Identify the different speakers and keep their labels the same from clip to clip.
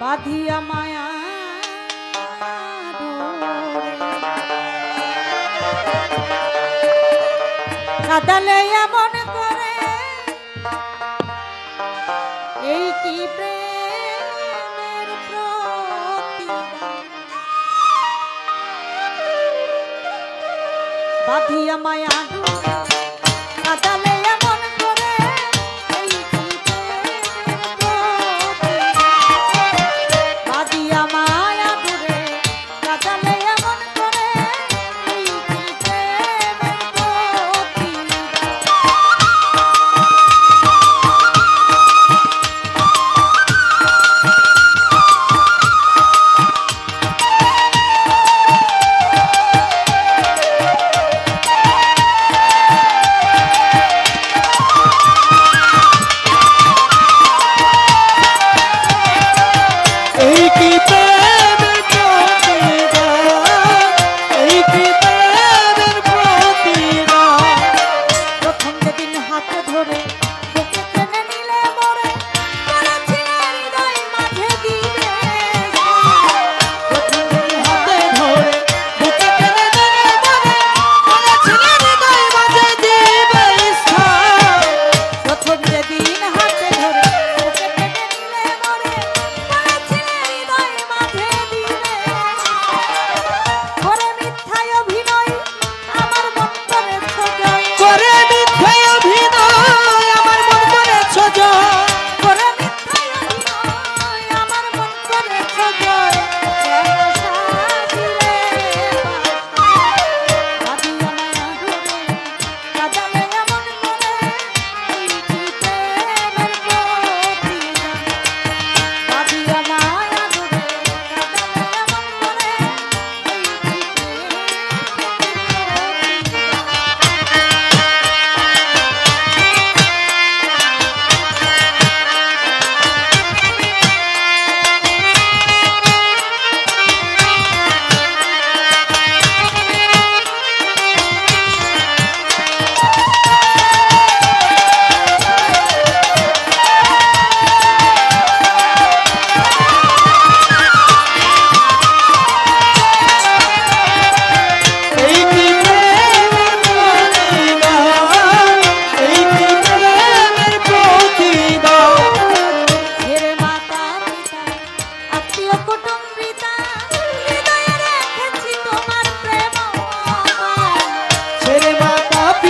Speaker 1: বাধিয়া মায়া সাদালে এমন করে এই কি বাধিয়া মায়া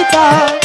Speaker 2: পিতা